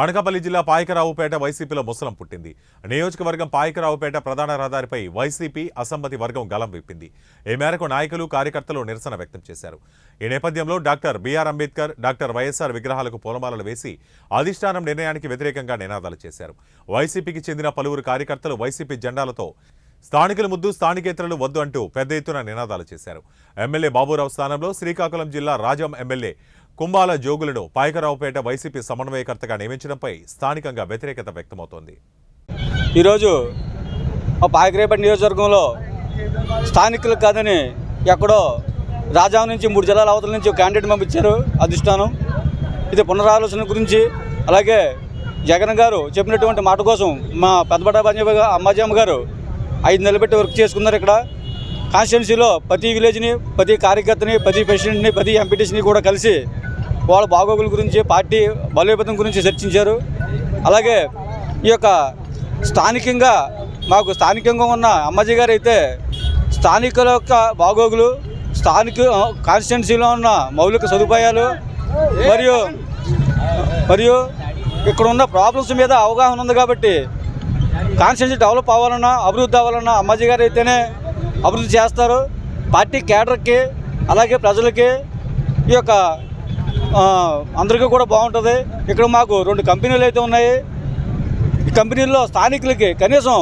అనకాపల్లి జిల్లా పాయకరావుపేట వైసీపీలో ముసలం పుట్టింది. నియోజకవర్గం పాయకరావుపేట ప్రధాన రహదారిపై వైసీపీ అసమ్మతి వర్గం గలం విప్పింది. ఈ మేరకు నాయకులు కార్యకర్తలు నిరసన వ్యక్తం చేశారు. ఈ నేపథ్యంలో డాక్టర్ బిఆర్ అంబేద్కర్ డాక్టర్ వైఎస్ఆర్ విగ్రహాలకు పూలమాలలు వేసి అధిష్టానం నిర్ణయానికి వ్యతిరేకంగా నినాదాలు చేశారు. వైసీపీకి చెందిన పలువురు కార్యకర్తలు వైసీపీ జెండాలతో స్థానికుల ముద్దు స్థానికేతరులు వద్దు అంటూ పెద్ద ఎత్తున నినాదాలు చేశారు. ఎమ్మెల్యే బాబురావు స్థానంలో శ్రీకాకుళం జిల్లా రాజం ఎమ్మెల్యే కుంభాల జోగులను పాయకరావుపేట వైసీపీ సమన్వయకర్తగా నియమించడంపై స్థానికంగా వ్యతిరేకత వ్యక్తమవుతోంది. ఈరోజు మా నియోజకవర్గంలో స్థానికులు కాదని ఎక్కడో రాజాం నుంచి మూడు జిల్లాల అవతల నుంచి క్యాండిడేట్ పంపించారు అధిష్టానం. ఇది పునరాలోచన గురించి అలాగే జగన్ గారు చెప్పినటువంటి మాట కోసం మా పెద్దపడ అమ్మాజమ్మ గారు ఐదు నెలలు పెట్టి వర్క్ చేసుకున్నారు ఇక్కడ. కాన్స్టిట్యున్సీలో ప్రతి విలేజ్ని ప్రతి కార్యకర్తని ప్రతి ప్రెసిడెంట్ని ప్రతి ఎంపీటీసీని కూడా కలిసి వాళ్ళ బాగోగుల గురించి పార్టీ బలోపేతం గురించి చర్చించారు. అలాగే ఈ యొక్క స్థానికంగా మాకు స్థానికంగా ఉన్న అమ్మాజీ గారు అయితే స్థానికుల యొక్క బాగోగులు స్థానిక కాన్స్టిట్యున్సీలో ఉన్న మౌలిక సదుపాయాలు మరియు మరియు ఇక్కడ ఉన్న ప్రాబ్లమ్స్ మీద అవగాహన ఉంది కాబట్టి కాన్స్టిట్యున్సీ డెవలప్ అవ్వాలన్నా అభివృద్ధి అవ్వాలన్నా అమ్మాజీ గారు అయితేనే అభివృద్ధి చేస్తారు. పార్టీ కేడర్కి అలాగే ప్రజలకి ఈ యొక్క అందరికీ కూడా బాగుంటుంది. ఇక్కడ మాకు రెండు కంపెనీలు అయితే ఉన్నాయి. ఈ కంపెనీల్లో స్థానికులకి కనీసం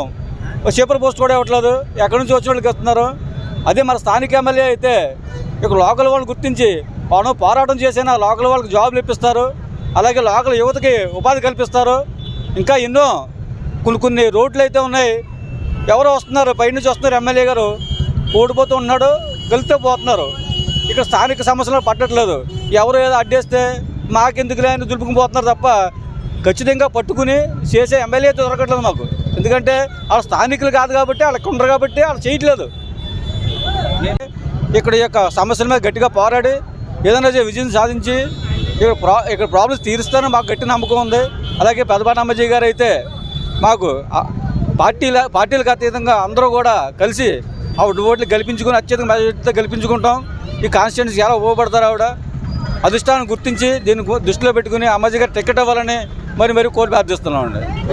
ఒక సూపర్ పోస్ట్ కూడా ఇవ్వట్లేదు. ఎక్కడి నుంచి వచ్చిన వాళ్ళకి ఇస్తున్నారు? అదే మన స్థానిక ఎమ్మెల్యే అయితే ఇక్కడ లోకల్ వాళ్ళు గుర్తించి మనం పోరాటం చేసినా లోకల్ వాళ్ళకి జాబులు ఇప్పిస్తారు. అలాగే లోకల్ యువతకి ఉపాధి కల్పిస్తారు. ఇంకా ఎన్నో కొన్ని కొన్ని రోడ్లు అయితే ఉన్నాయి. ఎవరు వస్తున్నారు పైనుంచి వస్తున్నారు ఎమ్మెల్యే గారు. ఓడిపోతూ ఉన్నాడు గెలితే పోతున్నారు. ఇక్కడ స్థానిక సమస్యలు పట్టట్లేదు. ఎవరు ఏదో అడ్డేస్తే మాకెందుకులే అని దులుపుకుపోతున్నారు తప్ప ఖచ్చితంగా పట్టుకుని చేసే ఎమ్మెల్యే దొరకట్లేదు మాకు. ఎందుకంటే వాళ్ళ స్థానికులు కాదు కాబట్టి వాళ్ళకి ఉండరు కాబట్టి వాళ్ళు చేయట్లేదు. ఇక్కడ ఈ యొక్క సమస్యల మీద గట్టిగా పోరాడి ఏదైనా విజయం సాధించి ఇక్కడ ప్రా ఇక్కడ ప్రాబ్లమ్స్ తీరుస్తారని మాకు గట్టి నమ్మకం ఉంది. అలాగే పెదపాటి అమ్మజీ గారు అయితే మాకు పార్టీల పార్టీలకు అతీతంగా అందరూ కూడా కలిసి ఆ ఓట్లు గెలిపించుకుని అత్యధిక మెజార్టీతో గెలిపించుకుంటాం. ఈ కాన్స్టిట్యున్సీ ఎలా ఉపయోగపడతారు ఆవిడ? అధిష్టానం గుర్తించి దీన్ని దృష్టిలో పెట్టుకుని అమ్మాజీ గారు టికెట్ ఇవ్వాలని మరి మరి కోర్టు ప్రార్థిస్తున్నామండి